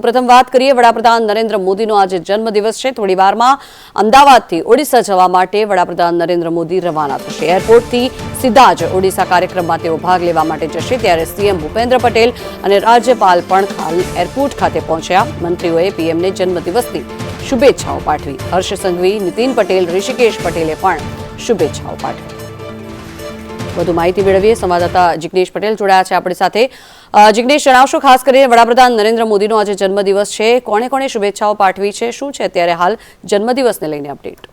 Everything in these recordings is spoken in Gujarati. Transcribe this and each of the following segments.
પ્રથમ વાત કરીએ, વડાપ્રધાન નરેન્દ્ર મોદીનો આજે જન્મદિવસ છે. થોડી વારમાં અમદાવાદથી ઓડિશા જવા માટે વડાપ્રધાન નરેન્દ્ર મોદી રવાના થશે. એરપોર્ટથી સીધા જ ઓડિશા કાર્યક્રમમાં તેઓ ભાગ લેવા માટે જશે. ત્યારે સીએમ ભૂપેન્દ્ર પટેલ અને રાજ્યપાલ પણ હાલ એરપોર્ટ ખાતે પહોંચ્યા. મંત્રીઓએ પીએમને જન્મદિવસની શુભેચ્છાઓ પાઠવી. હર્ષ સંઘવી, નીતિન પટેલ, ઋષિકેશ પટેલે પણ શુભેચ્છાઓ પાઠવી. વધુ માહિતી મેળવીએ. સંવાદદાતા જિગ્નેશ પટેલ જોડાયા છે આપણી સાથે. જિજ્ઞેશ જણાવશો ખાસ કરીને વડાપ્રધાન નરેન્દ્ર મોદીનો આજે જન્મદિવસ છે. કોણે કોણે શુભેચ્છાઓ પાઠવી છે? શું છે અત્યારે હાલ જન્મદિવસને લઈને અપડેટ?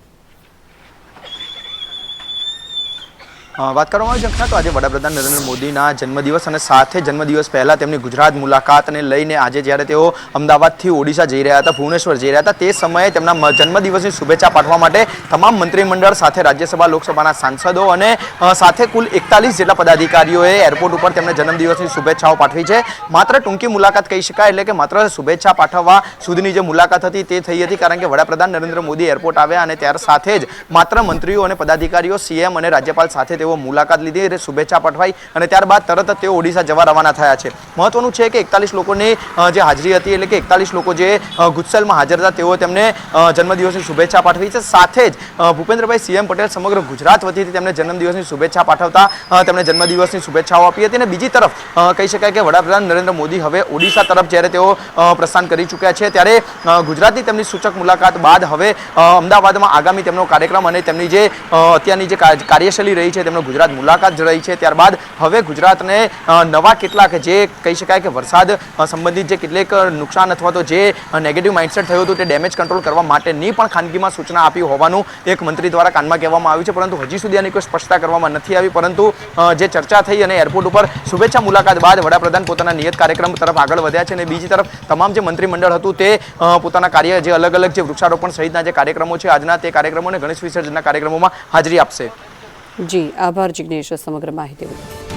વાત કરવામાં આવી છે તો આજે વડાપ્રધાન નરેન્દ્ર મોદીના જન્મદિવસ અને સાથે જન્મદિવસ પહેલાં તેમની ગુજરાત મુલાકાતને લઈને આજે જ્યારે તેઓ અમદાવાદથી ઓડિશા જઈ રહ્યા હતા, ભુવનેશ્વર જઈ રહ્યા હતા, તે સમયે તેમના જન્મદિવસની શુભેચ્છા પાઠવા માટે તમામ મંત્રીમંડળ સાથે રાજ્યસભા, લોકસભાના સાંસદો અને સાથે કુલ એકતાલીસ જેટલા પદાધિકારીઓએ એરપોર્ટ ઉપર તેમને જન્મદિવસની શુભેચ્છાઓ પાઠવી છે. માત્ર ટૂંકી મુલાકાત કહી શકાય, એટલે કે માત્ર શુભેચ્છા પાઠવવા સુધીની જે મુલાકાત હતી તે થઈ હતી, કારણ કે વડાપ્રધાન નરેન્દ્ર મોદી એરપોર્ટ આવ્યા અને ત્યાર સાથે જ માત્ર મંત્રીઓ અને પદાધિકારીઓ, સીએમ અને રાજ્યપાલ સાથે તેઓ મુલાકાત લીધી અને શુભેચ્છા પાઠવાઈ અને ત્યારબાદ તરત જ તેઓ ઓડિશા જવા રવાના થયા છે. મહત્વનું છે કે એકતાલીસ લોકોની જે હાજરી હતી એટલે કે એકતાલીસ લોકો જે ગુજસેલમાં હાજર હતા તેઓ તેમને જન્મદિવસની શુભેચ્છા પાઠવી છે. સાથે જ ભૂપેન્દ્રભાઈ સીએમ પટેલ સમગ્ર ગુજરાત વતીથી તેમને જન્મદિવસની શુભેચ્છા પાઠવતા તેમણે જન્મદિવસની શુભેચ્છાઓ આપી હતી અને બીજી તરફ કહી શકાય કે વડાપ્રધાન નરેન્દ્ર મોદી હવે ઓડિશા તરફ જ્યારે તેઓ પ્રસ્થાન કરી ચૂક્યા છે ત્યારે ગુજરાતની તેમની સૂચક મુલાકાત બાદ હવે અમદાવાદમાં આગામી તેમનો કાર્યક્રમ અને તેમની જે અત્યારની જે કાર્યશૈલી રહી છે તેમનો ગુજરાત મુલાકાત રહી છે. ત્યારબાદ હવે ગુજરાતને નવા કેટલાક જે કહી શકાય કે વરસાદ સંબંધિત જે કેટલેક નુકસાન અથવા તો જે નેગેટિવ માઇન્ડસેટ થયું હતું તે ડેમેજ કંટ્રોલ કરવા માટેની પણ ખાનગીમાં સૂચના આપી હોવાનું એક મંત્રી દ્વારા કાનમાં કહેવામાં આવ્યું છે. પરંતુ હજી સુધી આની કોઈ સ્પષ્ટતા કરવામાં નથી આવી. પરંતુ જે ચર્ચા થઈ અને એરપોર્ટ ઉપર શુભેચ્છા મુલાકાત બાદ વડાપ્રધાન પોતાના નિયત કાર્યક્રમ તરફ આગળ વધ્યા છે અને બીજી તરફ તમામ જે મંત્રીમંડળ હતું તે પોતાના કાર્ય જે અલગ અલગ જે વૃક્ષારોપણ સહિતના જે કાર્યક્રમો છે આજના તે કાર્યક્રમો અને ગણેશ વિસર્જનના કાર્યક્રમોમાં હાજરી આપશે. જી આભાર જિજ્ઞેશ સમગ્ર માહિતી